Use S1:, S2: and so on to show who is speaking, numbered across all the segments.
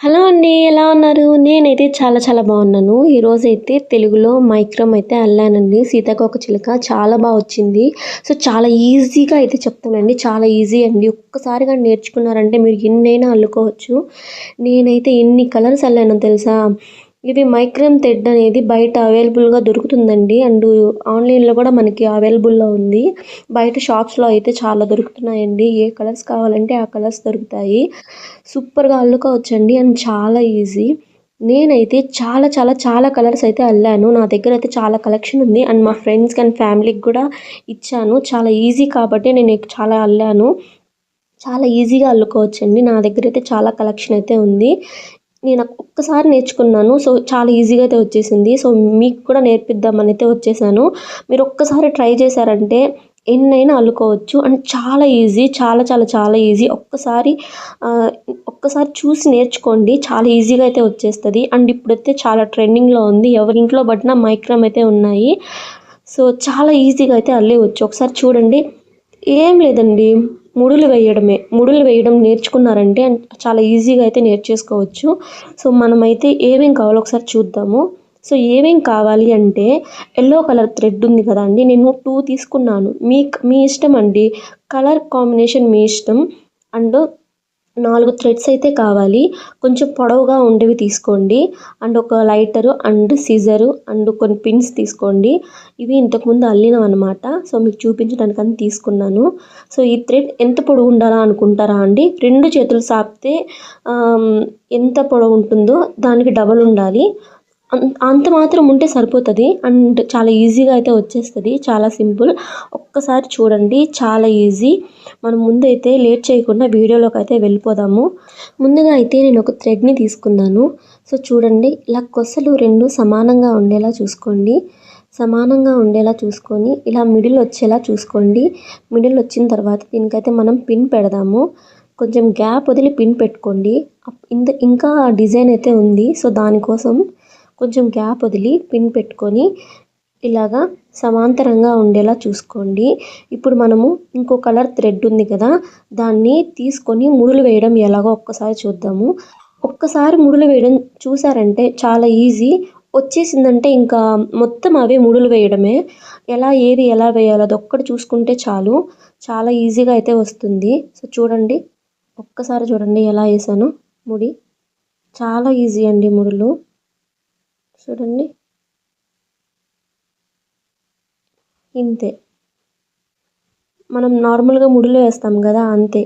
S1: Hello అండి ఎలా ఉన్నారు? నేనైతే చాలా చాలా బాగున్నాను. ఈరోజైతే అయితే తెలుగులో మైక్రోమ్ అయితే అల్లానండి. సీతాకోక చిలుక చాలా బాగా వచ్చింది. సో చాలా ఈజీగా అయితే చెప్తానండి. చాలా ఈజీ అండి. ఒక్కసారిగా నేర్చుకున్నారంటే మీరు ఎన్నైనా అల్లుకోవచ్చు. నేనైతే ఎన్ని కలర్స్ అల్లానో తెలుసా? ఇది మైక్రమ్ థ్రెడ్ అనేది బయట అవైలబుల్గా దొరుకుతుందండి. అండ్ ఆన్లైన్లో కూడా మనకి అవైలబుల్లో ఉంది. బయట షాప్స్లో అయితే చాలా దొరుకుతున్నాయండి. ఏ కలర్స్ కావాలంటే ఆ కలర్స్ దొరుకుతాయి. సూపర్గా అల్లుకోవచ్చండి. అండ్ చాలా ఈజీ నేనైతే చాలా చాలా చాలా కలర్స్ అయితే అల్లాను. నా దగ్గర అయితే చాలా కలెక్షన్ ఉంది. అండ్ మా ఫ్రెండ్స్కి అండ్ ఫ్యామిలీకి కూడా ఇచ్చాను. చాలా ఈజీ కాబట్టి నేను చాలా అల్లాను. చాలా ఈజీగా అల్లుకోవచ్చండి. నా దగ్గర అయితే చాలా కలెక్షన్ అయితే ఉంది. నేను ఒక్కసారి నేర్చుకున్నాను. సో చాలా ఈజీగా అయితే వచ్చేసింది. సో మీకు కూడా నేర్పిద్దామని అయితే వచ్చేసాను. మీరు ఒక్కసారి ట్రై చేశారంటే ఎన్నైనా అల్లుకోవచ్చు. అండ్ చాలా ఈజీ చాలా చాలా చాలా ఈజీ. ఒక్కసారి ఒక్కసారి చూసి నేర్చుకోండి. చాలా ఈజీగా అయితే వచ్చేస్తుంది. అండ్ ఇప్పుడైతే చాలా ట్రెండింగ్లో ఉంది. ఎవరింట్లో పట్టినా అయితే ఉన్నాయి. సో చాలా ఈజీగా అయితే అల్లేవచ్చు ఒకసారి చూడండి. ఏం లేదండి. ముడులు వేయడమే. ముడులు వేయడం నేర్చుకున్నారంటే చాలా ఈజీగా అయితే నేర్చేసుకోవచ్చు. సో మనమైతే ఏమేం కావాలో ఒకసారి చూద్దాము. సో ఏమేం కావాలి అంటే ఎల్లో కలర్ థ్రెడ్ ఉంది కదా అండి నేను టూ తీసుకున్నాను. మీ మీ ఇష్టం అండి. కలర్ కాంబినేషన్ మీ ఇష్టం. అండ్ నాలుగు థ్రెడ్స్ అయితే కావాలి. కొంచెం పొడవుగా ఉండేవి తీసుకోండి. అండ్ ఒక లైటరు అండ్ సిజరు అండ్ కొన్ని పిన్స్ తీసుకోండి. ఇవి ఇంతకుముందు అల్లినవి అనమాట సో మీకు చూపించడానికి అని తీసుకున్నాను. సో ఈ థ్రెడ్ ఎంత పొడవు ఉండాలా అనుకుంటారా అండి? రెండు చేతులు సాపితే ఎంత పొడవు ఉంటుందో దానికి డబల్ ఉండాలి. అంత మాత్రం ఉంటే సరిపోతుంది. అండ్ చాలా ఈజీగా అయితే వచ్చేస్తుంది. చాలా సింపుల్. ఒక్కసారి చూడండి. చాలా ఈజీ. మనం ముందైతే లేట్ చేయకుండా వీడియోలోకి అయితే వెళ్ళిపోదాము. ముందుగా అయితే నేను ఒక థ్రెడ్ని తీసుకున్నాను. సో చూడండి. ఇలా కొసలు రెండు సమానంగా ఉండేలా చూసుకోండి. సమానంగా ఉండేలా చూసుకొని ఇలా మిడిల్ వచ్చేలా చూసుకోండి. మిడిల్ వచ్చిన తర్వాత దీనికైతే మనం పిన్ పెడదాము. కొంచెం గ్యాప్ వదిలి పిన్ పెట్టుకోండి. ఇంత ఇంకా డిజైన్ అయితే ఉంది. సో దానికోసం కొంచెం గ్యాప్ వదిలి పిన్ పెట్టుకొని ఇలాగా సమాంతరంగా ఉండేలా చూసుకోండి. ఇప్పుడు మనము ఇంకో కలర్ థ్రెడ్ ఉంది కదా దాన్ని తీసుకొని ముడులు వేయడం ఎలాగో ఒక్కసారి చూద్దాము. ఒక్కసారి ముడులు వేయడం చూసారంటే చాలా ఈజీ. వచ్చేసిందంటే ఇంకా మొత్తం అవే ముడులు వేయడమే. ఎలా ఏది ఎలా వేయాలో అది ఒక్కటి చూసుకుంటే చాలు. చాలా ఈజీగా అయితే వస్తుంది. సో చూడండి. ఒక్కసారి చూడండి ఎలా వేసాను. ముడి. చాలా ఈజీ అండి ముడులు. చూడండి. ఇంతే. మనం నార్మల్గా ముడిలో వేస్తాం కదా అంతే.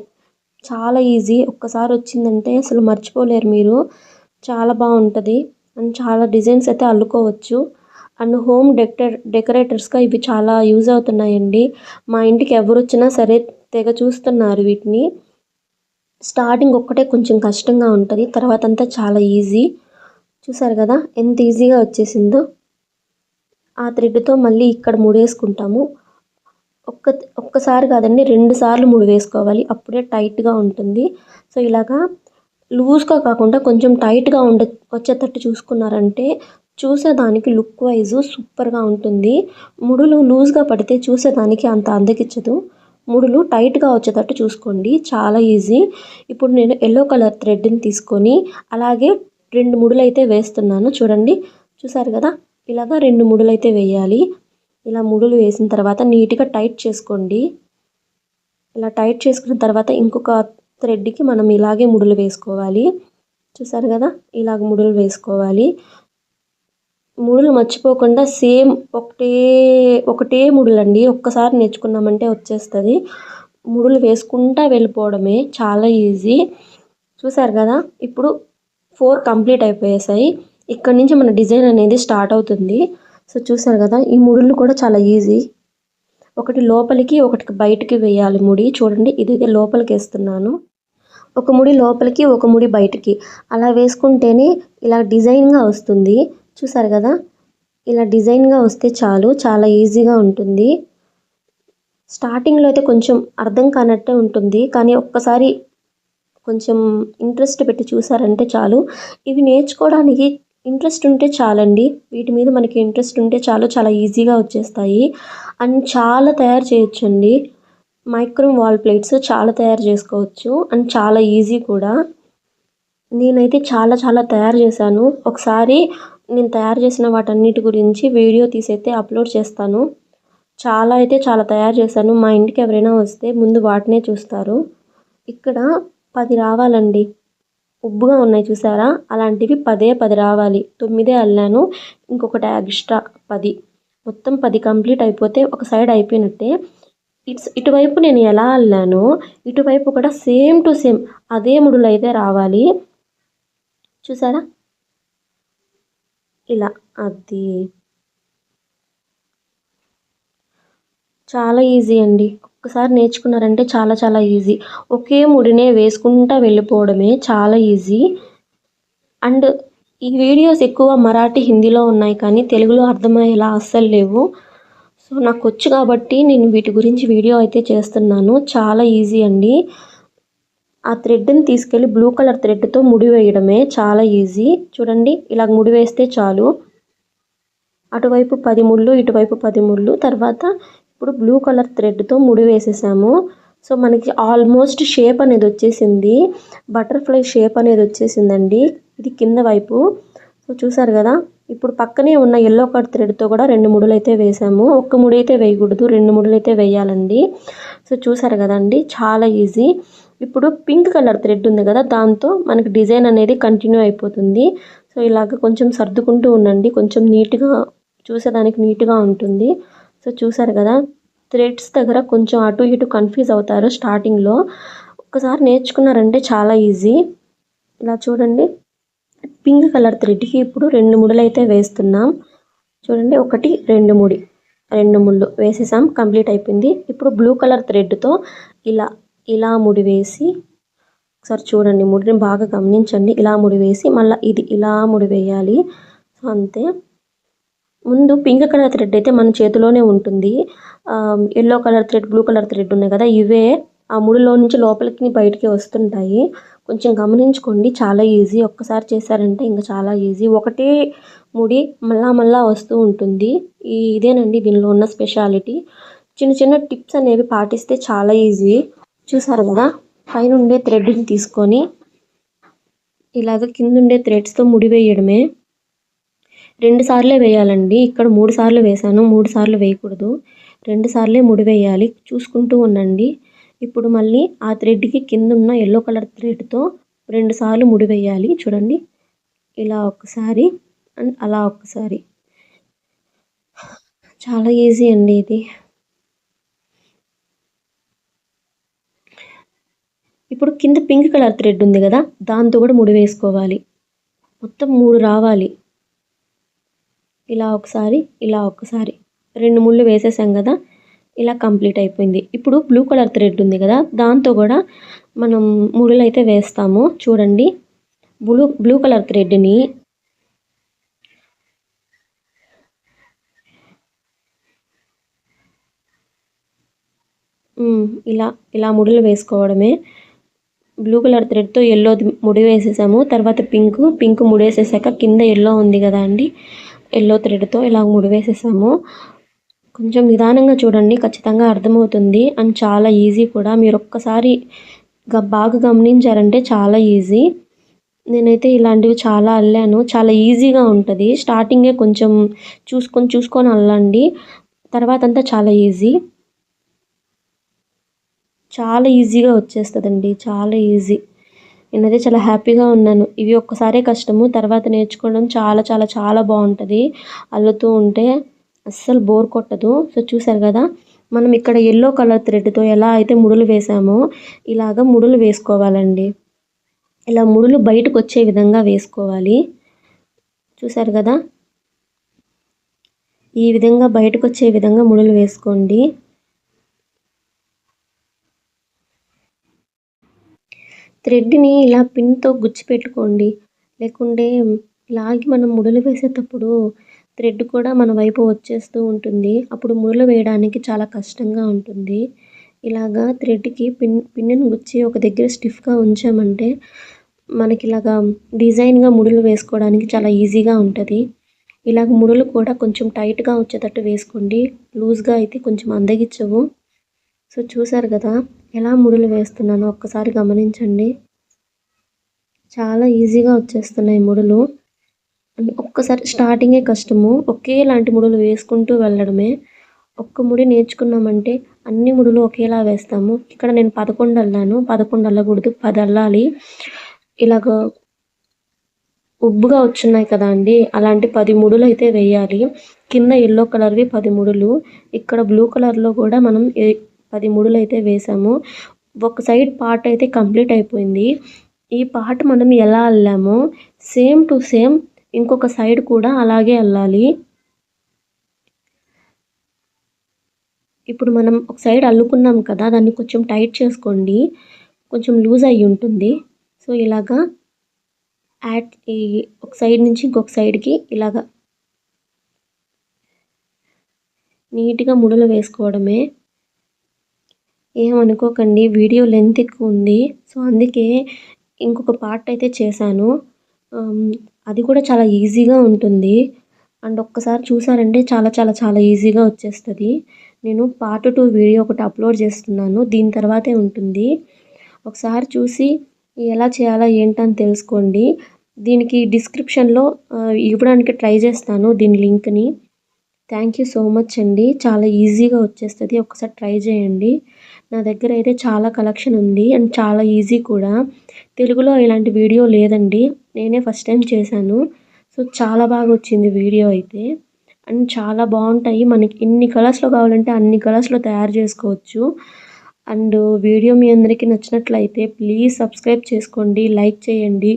S1: చాలా ఈజీ ఒక్కసారి వచ్చిందంటే అసలు మర్చిపోలేరు మీరు. చాలా బాగుంటుంది. అండ్ చాలా డిజైన్స్ అయితే అల్లుకోవచ్చు. అండ్ హోమ్ డెకరే డెకరేటర్స్గా ఇవి చాలా యూజ్ అవుతున్నాయండి. మా ఇంటికి ఎవరు వచ్చినా సరే తెగ చూస్తున్నారు వీటిని. స్టార్టింగ్ ఒక్కటే కొంచెం కష్టంగా ఉంటుంది. తర్వాత అంతా చాలా ఈజీ చూసారు కదా ఎంత ఈజీగా వచ్చేసిందో. ఆ థ్రెడ్తో మళ్ళీ ఇక్కడ ముడేసుకుంటాము. ఒక్క ఒక్కసారి కాదండి రెండు సార్లు ముడి వేసుకోవాలి అప్పుడే టైట్గా ఉంటుంది. సో ఇలాగా లూజ్గా కాకుండా కొంచెం టైట్గా ఉండ వచ్చేటట్టు చూసుకున్నారంటే చూసేదానికి లుక్ వైజ్ సూపర్గా ఉంటుంది. ముడులు లూజ్గా పడితే చూసేదానికి అంత అందకిచ్చదు. ముడులు టైట్గా వచ్చేటట్టు చూసుకోండి. చాలా ఈజీ. ఇప్పుడు నేను ఎల్లో కలర్ థ్రెడ్ని తీసుకొని అలాగే రెండు ముడులు అయితే వేస్తున్నాను. చూడండి చూసారు కదా? ఇలాగా రెండు ముడులు అయితే వేయాలి. ఇలా ముడులు వేసిన తర్వాత నీట్గా టైట్ చేసుకోండి. ఇలా టైట్ చేసుకున్న తర్వాత ఇంకొక థ్రెడ్కి మనం ఇలాగే ముడులు వేసుకోవాలి. చూసారు కదా? ఇలాగ ముడులు వేసుకోవాలి. ముడులు మర్చిపోకుండా సేమ్ ఒకటే ఒకటే ముడులండి. ఒక్కసారి నేర్చుకున్నామంటే వచ్చేస్తుంది. ముడులు వేసుకుంటా వెళ్ళిపోవడమే చాలా ఈజీ. చూసారు కదా? ఇప్పుడు ఫోర్ కంప్లీట్ అయిపోయేసాయి. ఇక్కడ నుంచి మన డిజైన్ అనేది స్టార్ట్ అవుతుంది. సో చూసారు కదా ఈ ముడులు కూడా చాలా ఈజీ. ఒకటి లోపలికి ఒకటి బయటికి వేయాలి ముడి. చూడండి ఇదైతే లోపలికి వేస్తున్నాను. ఒక ముడి లోపలికి ఒక ముడి బయటికి. అలా వేసుకుంటేనే ఇలా డిజైన్గా వస్తుంది. చూసారు కదా ఇలా డిజైన్గా వస్తే చాలు చాలా ఈజీగా ఉంటుంది. స్టార్టింగ్లో అయితే కొంచెం అర్థం కానట్టే ఉంటుంది కానీ ఒక్కసారి కొంచెం ఇంట్రెస్ట్ పెట్టి చూసారంటే చాలు. ఇవి నేర్చుకోవడానికి ఇంట్రెస్ట్ ఉంటే చాలండి. వీటి మీద మనకి ఇంట్రెస్ట్ ఉంటే చాలు చాలా ఈజీగా వచ్చేస్తాయి. అండ్ చాలా తయారు చేయొచ్చండి. మైక్రోమ్ వాల్ ప్లేట్స్ చాలా తయారు చేసుకోవచ్చు. అండ్ చాలా ఈజీ కూడా. నేనైతే చాలా చాలా తయారు చేశాను. ఒకసారి నేను తయారు చేసిన వాటన్నిటి గురించి వీడియో తీసైతే అప్లోడ్ చేస్తాను. చాలా అయితే చాలా తయారు చేశాను. మా ఇంటికి ఎవరైనా వస్తే ముందు వాటినే చూస్తారు. ఇక్కడ పది రావాలండి. ఉబ్బుగా ఉన్నాయి చూసారా? అలాంటివి పదే పది రావాలి. తొమ్మిదే అల్లాను ఇంకొకటి ఎక్స్ట్రా పది. మొత్తం పది కంప్లీట్ అయిపోతే ఒక సైడ్ అయిపోయినట్టే. ఇట్స్ ఇటువైపు నేను ఎలా అల్లానో? ఇటువైపు కూడా సేమ్ టు సేమ్ అదే ముడులు అయితే రావాలి. చూసారా? ఇలా అది. చాలా ఈజీ అండి. ఒక్కసారి నేర్చుకున్నారంటే చాలా చాలా ఈజీ ఒకే ముడినే వేసుకుంటా వెళ్ళిపోవడమే చాలా ఈజీ అండ్ ఈ వీడియోస్ ఎక్కువ మరాఠీ హిందీలో ఉన్నాయి కానీ తెలుగులో అర్థమయ్యేలా అస్సలు లేవు. సో నాకు వచ్చు కాబట్టి నేను వీటి గురించి వీడియో అయితే చేస్తున్నాను. చాలా ఈజీ అండి. ఆ థ్రెడ్ని తీసుకెళ్ళి బ్లూ కలర్ థ్రెడ్తో ముడి వేయడమే చాలా ఈజీ చూడండి ఇలా ముడి వేస్తే చాలు. అటువైపు పది ముళ్ళు ఇటువైపు పది ముళ్ళు తర్వాత ఇప్పుడు బ్లూ కలర్ థ్రెడ్తో ముడి వేసేసాము. సో మనకి ఆల్మోస్ట్ షేప్ అనేది వచ్చేసింది. బటర్ఫ్లై షేప్ అనేది వచ్చేసిందండి. ఇది కింద వైపు. సో చూసారు కదా? ఇప్పుడు పక్కనే ఉన్న ఎల్లో కలర్ థ్రెడ్తో కూడా రెండు ముడులు అయితే వేసాము. ఒక్క ముడి అయితే వేయకూడదు. రెండు ముడులు అయితే వేయాలండి. సో చూసారు కదండి చాలా ఈజీ ఇప్పుడు పింక్ కలర్ థ్రెడ్ ఉంది కదా? దాంతో మనకి డిజైన్ అనేది కంటిన్యూ అయిపోతుంది. సో ఇలాగ కొంచెం సర్దుకుంటూ ఉండండి. కొంచెం నీట్గా చూసేదానికి నీట్గా ఉంటుంది. సో చూసారు కదా థ్రెడ్స్ దగ్గర కొంచెం అటు ఇటు కన్ఫ్యూజ్ అవుతారు స్టార్టింగ్లో ఒకసారి నేర్చుకున్నారంటే చాలా ఈజీ ఇలా చూడండి. పింక్ కలర్ థ్రెడ్కి ఇప్పుడు రెండు ముడులు అయితే వేస్తున్నాం. చూడండి ఒకటి రెండు ముడి రెండు ముళ్ళు వేసేసాం కంప్లీట్ అయిపోయింది. ఇప్పుడు బ్లూ కలర్ థ్రెడ్తో ఇలా ఇలా ముడి వేసి ఒకసారి చూడండి ముడిని బాగా గమనించండి. ఇలా ముడి వేసి మళ్ళీ ఇది ఇలా ముడి వేయాలి. సో అంతే. ముందు పింక్ కలర్ థ్రెడ్ అయితే మన చేతిలోనే ఉంటుంది. Yellow colour thread blue colour thread ఉన్నాయి కదా ఇవే ఆ ముడిలో నుంచి లోపలికి బయటికి వస్తుంటాయి. కొంచెం గమనించుకోండి చాలా ఈజీ ఒక్కసారి చేశారంటే ఇంకా చాలా ఈజీ ఒకటే ముడి మళ్ళా మళ్ళా వస్తూ ఉంటుంది. ఈ ఇదేనండి దీనిలో ఉన్న స్పెషాలిటీ చిన్న చిన్న టిప్స్ అనేవి పాటిస్తే చాలా ఈజీ చూసారు కదా పైన ఉండే థ్రెడ్ని తీసుకొని ఇలాగ కింద ఉండే థ్రెడ్స్తో ముడి వేయడమే. రెండు సార్లే వేయాలండి. ఇక్కడ మూడు సార్లు వేసాను మూడు సార్లు వేయకూడదు. రెండు సార్లే ముడి వేయాలి. చూసుకుంటూ ఉండండి. ఇప్పుడు మళ్ళీ ఆ థ్రెడ్కి కింద ఉన్న ఎల్లో కలర్ థ్రెడ్తో రెండు సార్లు ముడి వేయాలి. చూడండి. ఇలా ఒకసారి అండ్ అలా ఒకసారి. చాలా ఈజీ అండి ఇది. ఇప్పుడు కింద పింక్ కలర్ థ్రెడ్ ఉంది కదా దాంతో కూడా ముడి వేసుకోవాలి. మొత్తం మూడు రావాలి. ఇలా ఒకసారి ఇలా ఒకసారి. రెండు ముళ్ళు వేసేసాం కదా ఇలా కంప్లీట్ అయిపోయింది. ఇప్పుడు బ్లూ కలర్ థ్రెడ్ ఉంది కదా దాంతో కూడా మనం ముడులు అయితే వేస్తాము. చూడండి బ్లూ బ్లూ కలర్ థ్రెడ్ని ఇలా ఇలా ముడులు వేసుకోవడమే. బ్లూ కలర్ థ్రెడ్తో ఎల్లో ముడి వేసేసాము. తర్వాత పింక్ పింక్ ముడేసేసాక కింద ఎల్లో ఉంది కదా అండి. ఎల్లో థ్రెడ్తో ఇలా ముడివేసేసాము. కొంచెం నిదానంగా చూడండి ఖచ్చితంగా అర్థమవుతుంది. అండ్ చాలా ఈజీ కూడా. మీరు ఒక్కసారి బాగా గమనించారంటే చాలా ఈజీ నేనైతే ఇలాంటివి చాలా అల్లాను. చాలా ఈజీగా ఉంటుంది. స్టార్టింగే కొంచెం చూసుకొని చూసుకొని అల్లండి. తర్వాత అంతా చాలా ఈజీ చాలా ఈజీగా వచ్చేస్తుందండి. చాలా ఈజీ నేనైతే చాలా హ్యాపీగా ఉన్నాను. ఇవి ఒక్కసారే కష్టము తర్వాత నేర్చుకోవడం చాలా చాలా చాలా బాగుంటుంది. అల్లుతూ ఉంటే అస్సలు బోర్ కొట్టదు. సో చూసారు కదా మనం ఇక్కడ ఎల్లో కలర్ థ్రెడ్తో ఎలా అయితే ముడులు వేసామో ఇలాగ ముడులు వేసుకోవాలండి. ఇలా ముడులు బయటకు వచ్చే విధంగా వేసుకోవాలి. చూసారు కదా ఈ విధంగా బయటకు వచ్చే విధంగా ముడులు వేసుకోండి. థ్రెడ్ని ఇలా పిన్తో గుచ్చిపెట్టుకోండి. లేకుంటే లాగి మనం ముడులు వేసేటప్పుడు థ్రెడ్ కూడా మన వైపు వచ్చేస్తూ ఉంటుంది. అప్పుడు ముడులు వేయడానికి చాలా కష్టంగా ఉంటుంది. ఇలాగా థ్రెడ్కి పిన్ పిన్ను గుచ్చి ఒక దగ్గర స్టిఫ్గా ఉంచామంటే మనకి ఇలాగా డిజైన్గా ముడులు వేసుకోవడానికి చాలా ఈజీగా ఉంటుంది. ఇలాగ ముడులు కూడా కొంచెం టైట్గా వచ్చేటట్టు వేసుకోండి. లూజ్గా అయితే కొంచెం అందగించవు సో చూసారు కదా? ఎలా ముడులు వేస్తున్నానో ఒక్కసారి గమనించండి. చాలా ఈజీగా వచ్చేస్తున్నాయి ముడులు. ఒక్కసారి స్టార్టింగే కష్టము. ఒకేలాంటి ముడులు వేసుకుంటూ వెళ్ళడమే. ఒక్క ముడి నేర్చుకున్నామంటే అన్ని ముడులు ఒకేలా వేస్తాము. ఇక్కడ నేను పదకొండు అల్లాను. పదకొండు అల్లకూడదు. పది అల్లాలి. ఇలాగ ఉబ్బుగా వచ్చున్నాయి కదా అండి. అలాంటి పది ముడులు అయితే వేయాలి. కింద ఎల్లో కలర్వి పది ముడులు. ఇక్కడ బ్లూ కలర్లో కూడా మనం పది ముడులు అయితే వేసాము. ఒక సైడ్ పార్ట్ అయితే కంప్లీట్ అయిపోయింది. ఈ పార్ట్ మనం ఎలా అల్లామో సేమ్ టు సేమ్ ఇంకొక సైడ్ కూడా అలాగే అల్లాలి. ఇప్పుడు మనం ఒక సైడ్ అల్లుకున్నాం కదా దాన్ని కొంచెం టైట్ చేసుకోండి. కొంచెం లూజ్ అయి ఉంటుంది. సో ఇలాగా యాడ్ ఈ ఒక సైడ్ నుంచి ఇంకొక సైడ్కి ఇలాగా నీట్గా ముడలు వేసుకోవడమే. ఏమనుకోకండి వీడియో లెంత్ ఎక్కువ ఉంది. సో అందుకే ఇంకొక పార్ట్ అయితే చేశాను. అది కూడా చాలా ఈజీగా ఉంటుంది. అండ్ ఒక్కసారి చూసారంటే చాలా చాలా చాలా ఈజీగా వచ్చేస్తుంది. నేను పార్ట్ టూ వీడియో ఒకటి అప్లోడ్ చేస్తున్నాను. దీని తర్వాతే ఉంటుంది. ఒకసారి చూసి ఎలా చేయాలా ఏంటని తెలుసుకోండి. దీనికి డిస్క్రిప్షన్లో ఇవ్వడానికి ట్రై చేస్తాను దీని లింక్ని. థ్యాంక్ యూ సో మచ్ అండి. చాలా ఈజీగా వచ్చేస్తుంది. ఒకసారి ట్రై చేయండి. నా దగ్గర అయితే చాలా కలెక్షన్ ఉంది అండ్ చాలా ఈజీ కూడా. తెలుగులో ఇలాంటి వీడియో లేదండి. నేనే ఫస్ట్ టైం చేశాను. సో చాలా బాగా వచ్చింది వీడియో అయితే. అండ్ చాలా బాగుంటాయి. మనకి ఎన్ని కలర్స్లో కావాలంటే అన్ని కలర్స్లో తయారు చేసుకోవచ్చు. అండ్ వీడియో మీ అందరికీ నచ్చినట్లయితే ప్లీజ్ సబ్స్క్రైబ్ చేసుకోండి లైక్ చేయండి.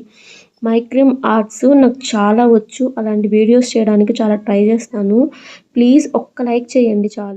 S1: మైక్రిమ్ ఆర్ట్స్ నాకు చాలా వచ్చు. అలాంటి వీడియోస్ చేయడానికి చాలా ట్రై చేస్తాను. ప్లీజ్ ఒక్క లైక్ చేయండి చాలు.